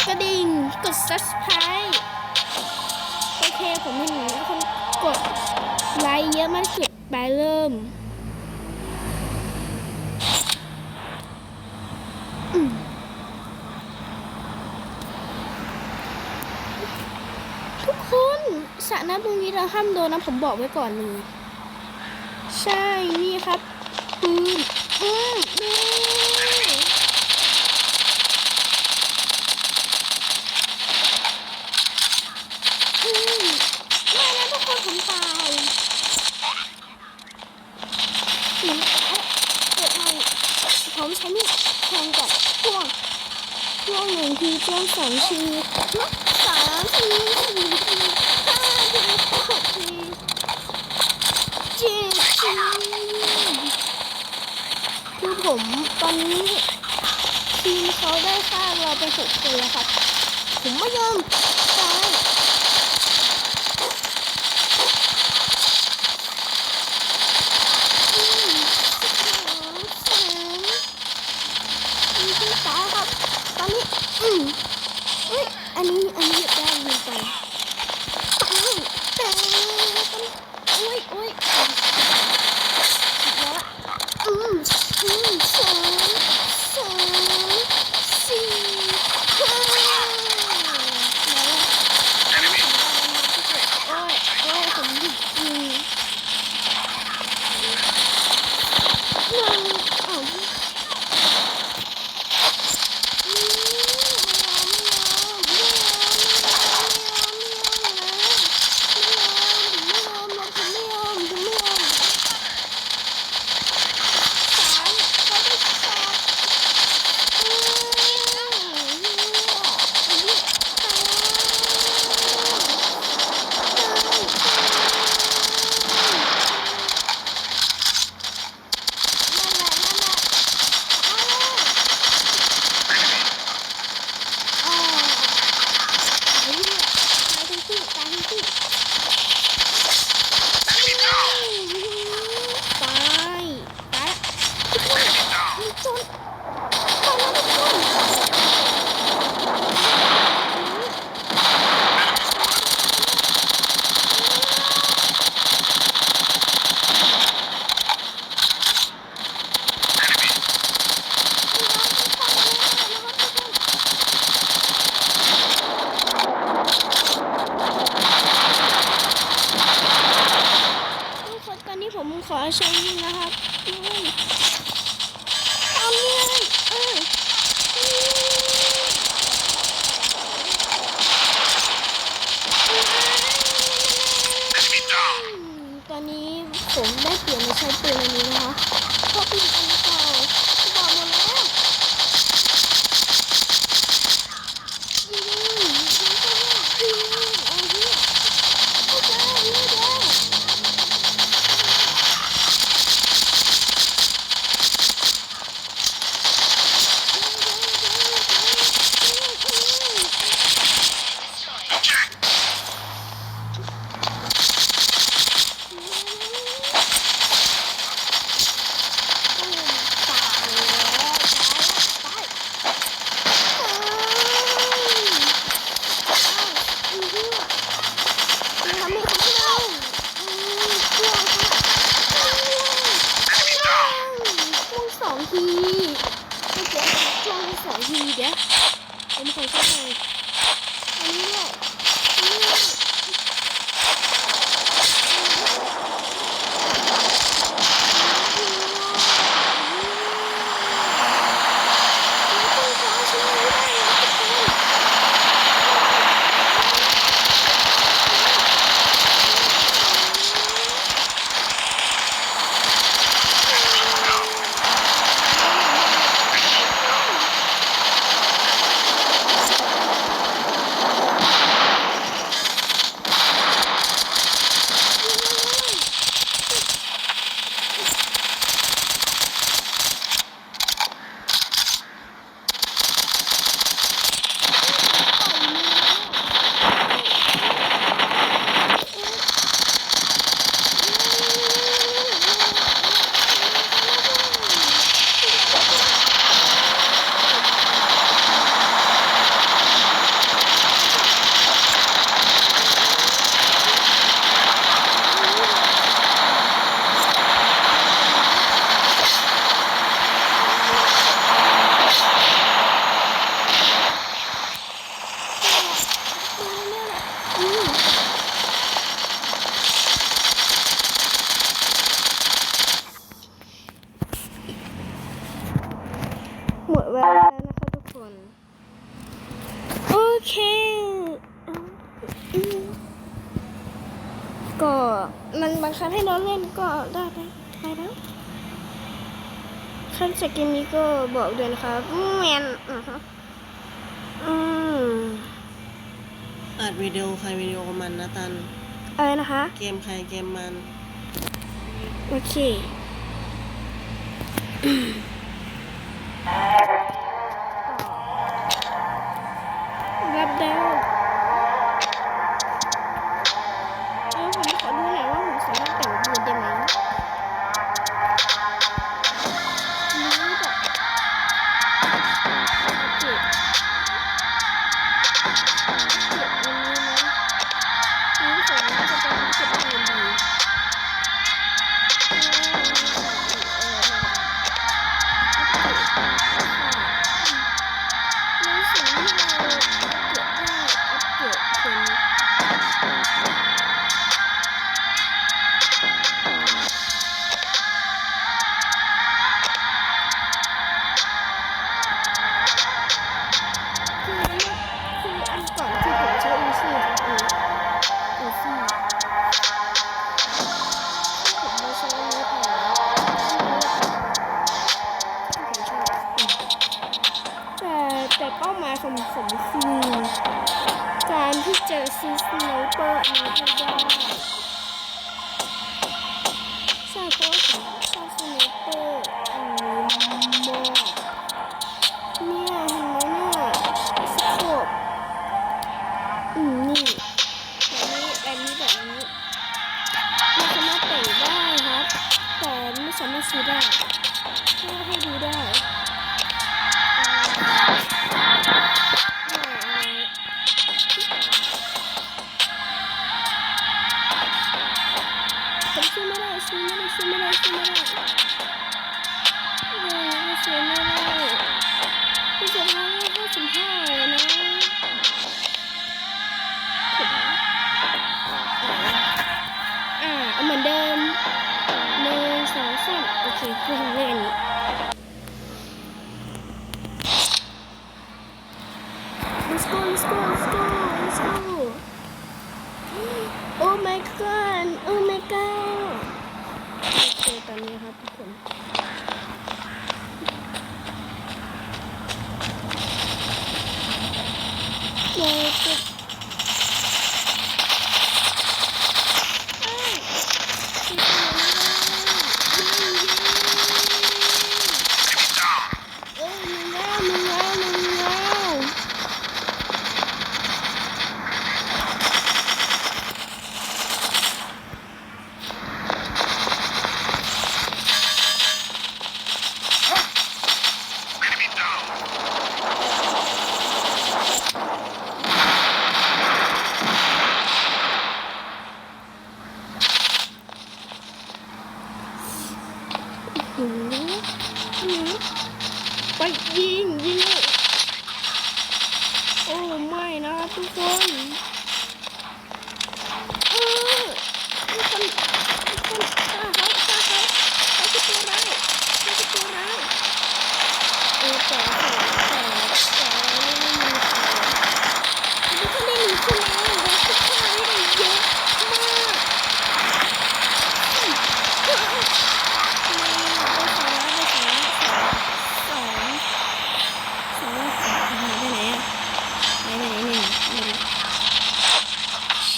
ดกระดิ่ง กด subscribe โอเค ผมเห็นแล้วคนกดไลค์เยอะมากสุดไปเริ่มทุกคนสระน้ำตรงนี้เราห้ามโดนนะผมบอกไว้ก่อนเลย ใช่ นี่ครับปืนอืมนี่อืมไม่นะทุกคนผมตายหนูเอ๊ะเกิดอะไรผมใช้มีดแทงก่อนช่วงช่วงห นึ่งทีช่วงสองทีสามทีสี่ทีห้าทีหกทีเจ็ดทีคือผมตอนนี้ทีมเขาได้ฆ่าเราไปหกคนแล้วครับ ผมไม่ยอมตายอืมสองสามมีที่ตายครับ ตอนนี้ อืมอันนี้ อันนี้ได้ยินไปอืมแต่อุ้ยอุ้ยแล้วอืมอืมสองสามสี่ห้าแล้วโอ้ยโอ้ยผมหยุดยิงหนึ่งอ๋อ อ่าตายเนี่ยตายทั้งคู่ตายทั้งคู่ตายตายละทุกคนมีจนตายแล้วทุกคนทุกคนตอนนี้ผมขอใช้ยิงนะครับอืมเอาเนี่ยเอออืมตอนนี้ ผมได้เปลี่ยนมาใช้ปืนอันนี้นะคะเพราะปืนอันเก่าบอกหมดแล้วยิงยิงเข้าไปยิงเอาเนี่ยเข้าไปยิงเด้อ สองทีเมื่อกี้ช่วงสองทีเดี๋ยว ผมขอเข้าไปอันนี้ด้วยอันนี้างครั้งให้น้องเล่นก็ได้ไปไปแล้วขั้นสกินนี้ก็บอกเดือนครับแมนนะคะอืมอัดวิดีโอใครวิดีโอมันนะตัน อะไรนะคะ เกมใครเกมมัน โอเค ซื้ได้อให้ดูได้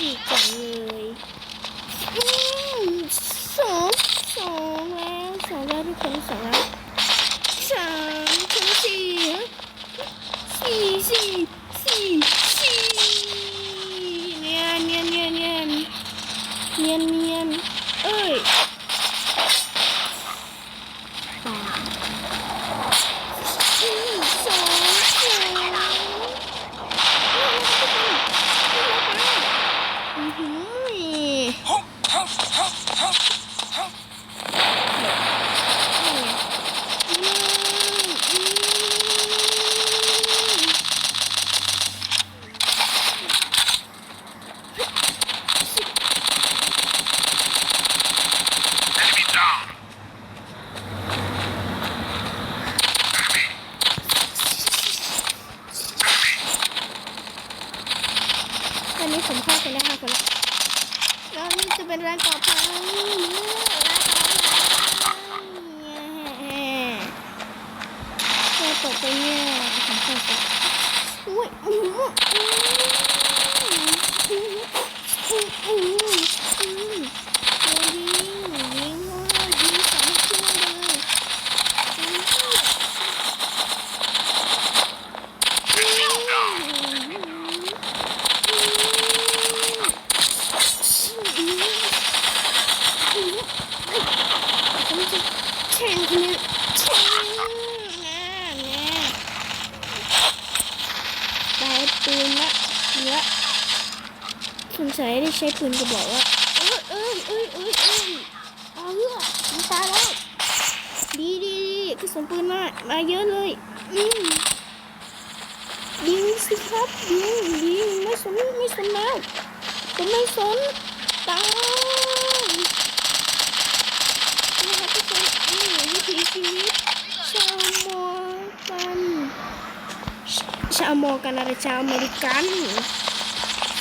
ฉีกจังเลยสองสองแล้วสองแล้วทุกคนสองแล้วสามสี่สี่สี่ นี้ผมฆ่าคนแล้วค่ะคนแล้แล้วนี่จะเป็นร้านต่อไปร้านต่อไปตกไปเนี่ยผมตกไปอุ้ยอุ้ยอุ้ยอุ้ยอุ้ย สัยได้ใช้ปืนกระบอกว่า เอ้ยเอ้ยเอ้ยเอ้ยเอ้ยเอาเหี้ยมันตายแล้ว ดีดีดีกระสุนปืนมา มาเยอะเลยอืมยิงสิครับยิงยิงไม่สนไม่สนแล้วผมไม่สนตายนี่ครับทุกคนอืมวิถีชีวิตชาวมอกันชาวมอกันอะไรชาวอเมริกัน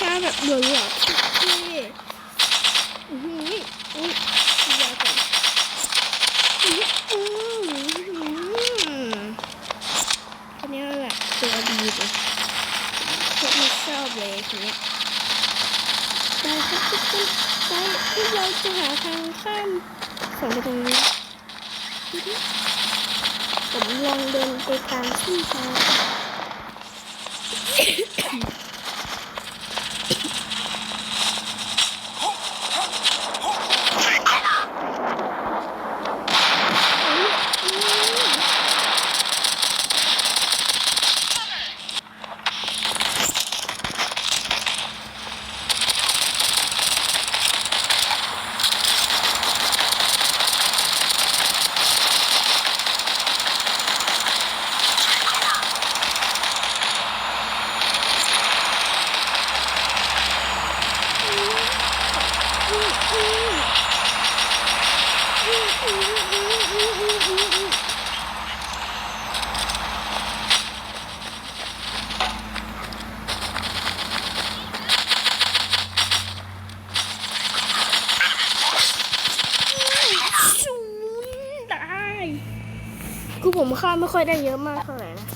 ชาวแบบเหลือๆอื้อหืออุ้ยยาวก่อน อืมอืมคนนี้แบบตัวดีเลยพวกนี้ชอบเลยคนเนี้ยไปครับทุกคนไป ที่เราจะหาทางข้ามสองไปตรงนี้ดูดิผมลองเดินไปตามที่ทางอืม คือผมฆ่าไม่ ค่อยได้เยอะมากเท่าไหร่นะ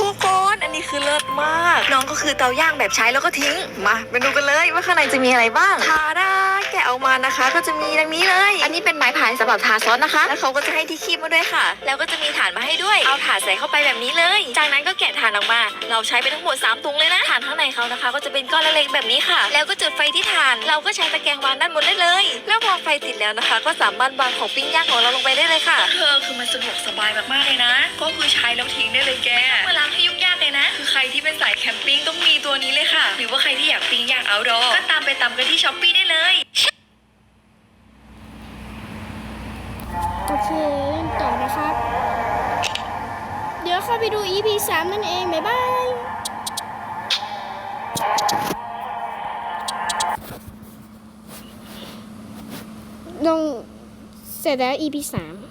ทุกคนอันนี้คือเลิศมาก น้องก็คือเตาย่างแบบใช้แล้วก็ทิ้ง มาไปดูกันเลยว่าข้างในจะมีอะไรบ้างทาดา แกะออกมานะคะ ก็จะมีดังนี้เลย อันนี้เป็นไม้พายสำหรับทาซอสนะคะ แล้วเขาก็จะให้ที่คีบมาด้วยค่ะ แล้วก็จะมีฐานมาให้ด้วย เอาถานใส่เข้าไปแบบนี้เลย จากนั้นก็แกะถ่านออกมา เราใช้ไปทั้งหมด3ถุงเลยนะถ่านข้างในเขานะคะ ก็จะเป็นก้อนเล็กๆแบบนี้ค่ะ แล้วก็จุดไฟที่ถ่าน เราก็ใช้ตะแกรงวางด้านบนได้เลย แล้วพอไฟติดแล้วนะคะ ก็สามารถวางของปิ้งย่างของเราลงไปได้เลยค่ะ เธอคือมันสะดวกสบายมากๆเลยนะ ก็คือใช้แล้วทิ้งได้เลยแก แคมปิ้งต้องมีตัวนี้เลยค่ะ หรือว่าใครที่อยากปิ้งย่างเอาดอก็ตามไปตามกันที่ช้อปปี้ได้เลย โอเคต่อนะครับ เดี๋ยวเข้าไปดู EP 3 นั่นเอง บ๊ายบายลงเสร็จแล้ว EP 3